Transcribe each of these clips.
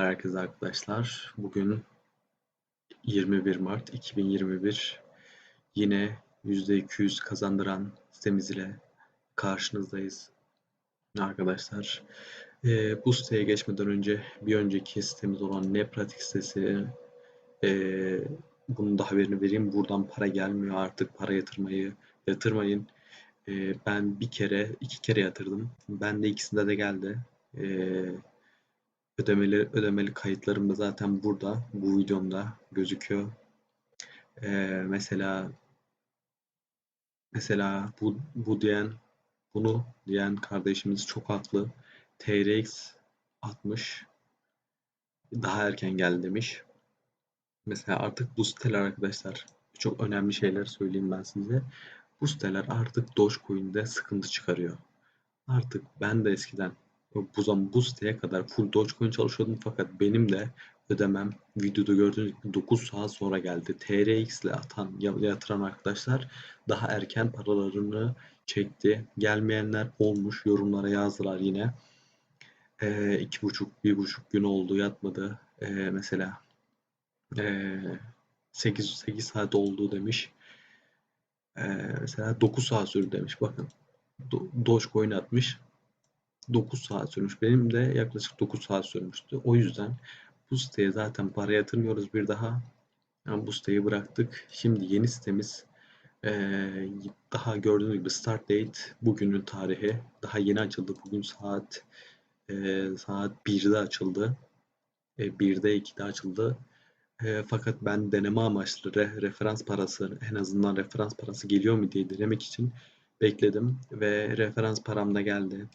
Herkese arkadaşlar. Bugün 21 Mart 2021. Yine %200 kazandıran sitemiz ile karşınızdayız. Arkadaşlar e, bu siteye geçmeden önce bir önceki sitemiz olan Ne Pratik sitesi e, bunun da haberini vereyim. Buradan para gelmiyor artık para yatırmayı yatırmayın. E, ben bir kere iki kere yatırdım. Ben de ikisinde de geldi. E, ödemeli ödemeli kayıtlarım da zaten burada bu videomda gözüküyor. Ee, mesela mesela bu bu diyen bunu diyen kardeşimiz çok haklı. TRX 60 daha erken geldi demiş. Mesela artık bu siteler arkadaşlar çok önemli şeyler söyleyeyim ben size. Bu siteler artık Dogecoin'de sıkıntı çıkarıyor. Artık ben de eskiden bu zaman bu siteye kadar full Dogecoin çalışıyordum fakat benim de ödemem videoda gördüğünüz gibi 9 saat sonra geldi. TRX ile atan yatıran arkadaşlar daha erken paralarını çekti. Gelmeyenler olmuş. Yorumlara yazdılar yine. Ee, iki buçuk, bir buçuk gün oldu yatmadı. Ee, mesela ee, 8, 8 saat oldu demiş. Ee, mesela 9 saat sürdü demiş. Bakın. Do Dogecoin atmış. 9 saat sürmüş. Benim de yaklaşık 9 saat sürmüştü. O yüzden bu siteye zaten para yatırmıyoruz bir daha. Yani bu siteyi bıraktık. Şimdi yeni sitemiz ee, daha gördüğünüz gibi start date bugünün tarihi. Daha yeni açıldı. Bugün saat e, saat 1'de açıldı. E, 1'de 2'de açıldı. E, fakat ben deneme amaçlı re, referans parası en azından referans parası geliyor mu diye denemek için bekledim ve referans param da geldi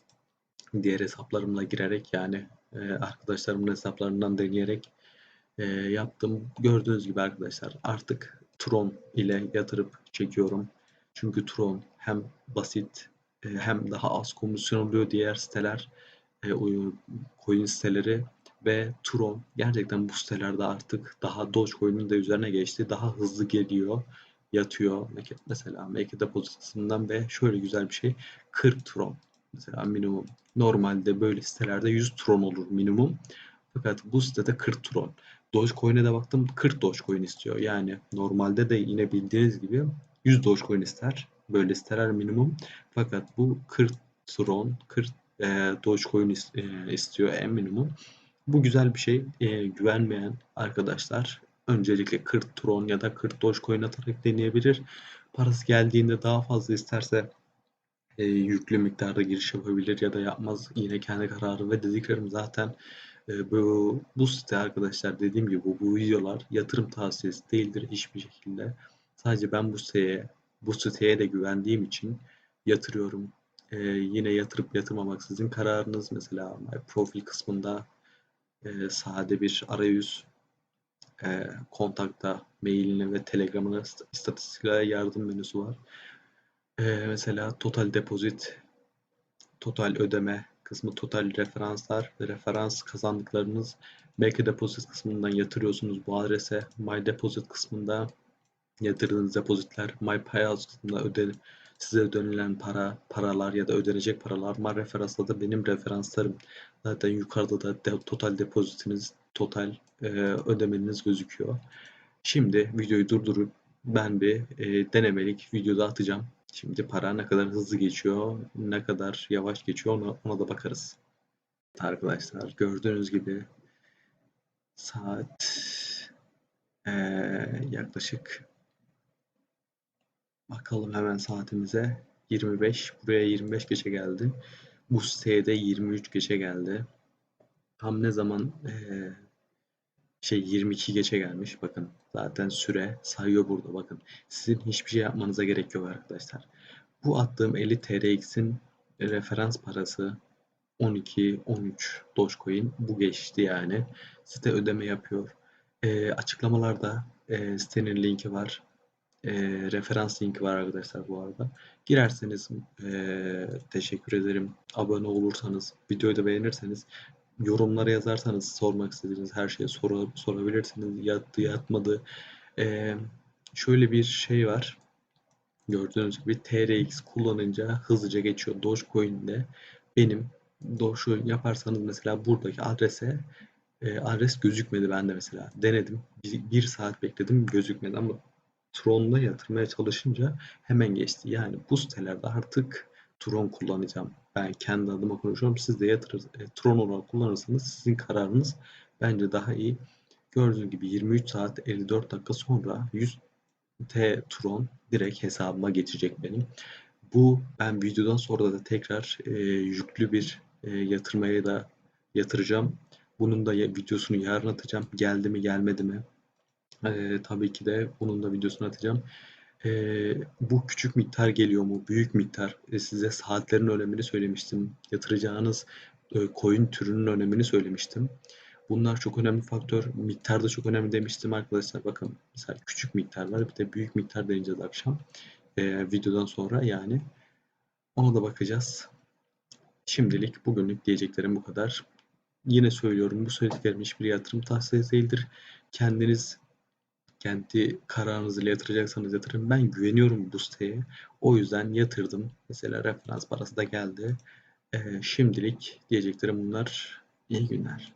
diğer hesaplarımla girerek yani e, arkadaşlarımın hesaplarından deneyerek e, yaptım. Gördüğünüz gibi arkadaşlar artık Tron ile yatırıp çekiyorum. Çünkü Tron hem basit e, hem daha az komisyon oluyor diğer siteler e, coin siteleri ve Tron gerçekten bu sitelerde artık daha Dogecoin'in de üzerine geçti. Daha hızlı geliyor, yatıyor. Mesela Make Deposit kısmından ve şöyle güzel bir şey 40 Tron mesela minimum normalde böyle sitelerde 100 tron olur minimum. Fakat bu sitede 40 tron. Dogecoin'e de baktım 40 Dogecoin istiyor. Yani normalde de yine bildiğiniz gibi 100 Dogecoin ister. Böyle siteler minimum. Fakat bu 40 tron, 40 e, Dogecoin is, e, istiyor en minimum. Bu güzel bir şey. E, güvenmeyen arkadaşlar öncelikle 40 tron ya da 40 Dogecoin atarak deneyebilir. Parası geldiğinde daha fazla isterse e, yüklü miktarda giriş yapabilir ya da yapmaz yine kendi kararı ve dediklerim zaten e, bu, bu site arkadaşlar dediğim gibi bu, bu videolar yatırım tavsiyesi değildir hiçbir şekilde. Sadece ben bu siteye bu siteye de güvendiğim için yatırıyorum. E, yine yatırıp yatırmamak sizin kararınız. Mesela profil kısmında e, sade bir arayüz e, kontakta mailini ve telegramını istatistiklere yardım menüsü var. Ee, mesela total deposit, total ödeme kısmı, total referanslar ve referans kazandıklarınız Make deposit kısmından yatırıyorsunuz bu adrese. My deposit kısmında yatırdığınız depozitler, My payout kısmında öde, size ödenilen para, paralar ya da ödenecek paralar. My referansla da benim referanslarım. Zaten yukarıda da de, total depozitiniz, total e, ödemeniz gözüküyor. Şimdi videoyu durdurup ben bir e, denemelik videoda atacağım. Şimdi para ne kadar hızlı geçiyor, ne kadar yavaş geçiyor ona, ona da bakarız. Arkadaşlar gördüğünüz gibi saat ee, yaklaşık bakalım hemen saatimize 25 buraya 25 geçe geldi. Bu siteye de 23 geçe geldi. Tam ne zaman ee, şey 22 geçe gelmiş. Bakın zaten süre sayıyor burada bakın. Sizin hiçbir şey yapmanıza gerek yok arkadaşlar. Bu attığım 50 TRX'in referans parası 12-13 Dogecoin. Bu geçti yani. Site ödeme yapıyor. E, açıklamalarda e, sitenin linki var. E, referans linki var arkadaşlar bu arada. Girerseniz e, teşekkür ederim. Abone olursanız, videoyu da beğenirseniz yorumlara yazarsanız sormak istediğiniz her şeyi sor sorabilirsiniz. Yattı yatmadı. Ee, şöyle bir şey var. Gördüğünüz gibi TRX kullanınca hızlıca geçiyor. Dogecoin'de benim Dogecoin yaparsanız mesela buradaki adrese e, adres gözükmedi bende mesela. Denedim. Bir, bir saat bekledim gözükmedi ama Tron'da yatırmaya çalışınca hemen geçti. Yani bu sitelerde artık Tron kullanacağım. Ben kendi adıma konuşuyorum. Siz de yatırır, e, Tron olarak kullanırsanız sizin kararınız bence daha iyi. Gördüğünüz gibi 23 saat 54 dakika sonra 100 T Tron direkt hesabıma geçecek benim. Bu ben videodan sonra da tekrar e, yüklü bir e, yatırmaya da yatıracağım. Bunun da videosunu yarın atacağım. Geldi mi gelmedi mi? E, tabii ki de bunun da videosunu atacağım. E, bu küçük miktar geliyor mu? Büyük miktar. E, size saatlerin önemini söylemiştim. Yatıracağınız e, coin türünün önemini söylemiştim. Bunlar çok önemli faktör. Miktar da çok önemli demiştim arkadaşlar. Bakın mesela küçük miktar var. Bir de büyük miktar deneyeceğiz akşam. E, videodan sonra yani. Ona da bakacağız. Şimdilik bugünlük diyeceklerim bu kadar. Yine söylüyorum bu söylediklerim hiçbir yatırım tavsiyesi değildir. Kendiniz kendi kararınızı yatıracaksanız yatırın. Ben güveniyorum bu siteye. O yüzden yatırdım. Mesela referans parası da geldi. Ee, şimdilik diyeceklerim bunlar. İyi günler.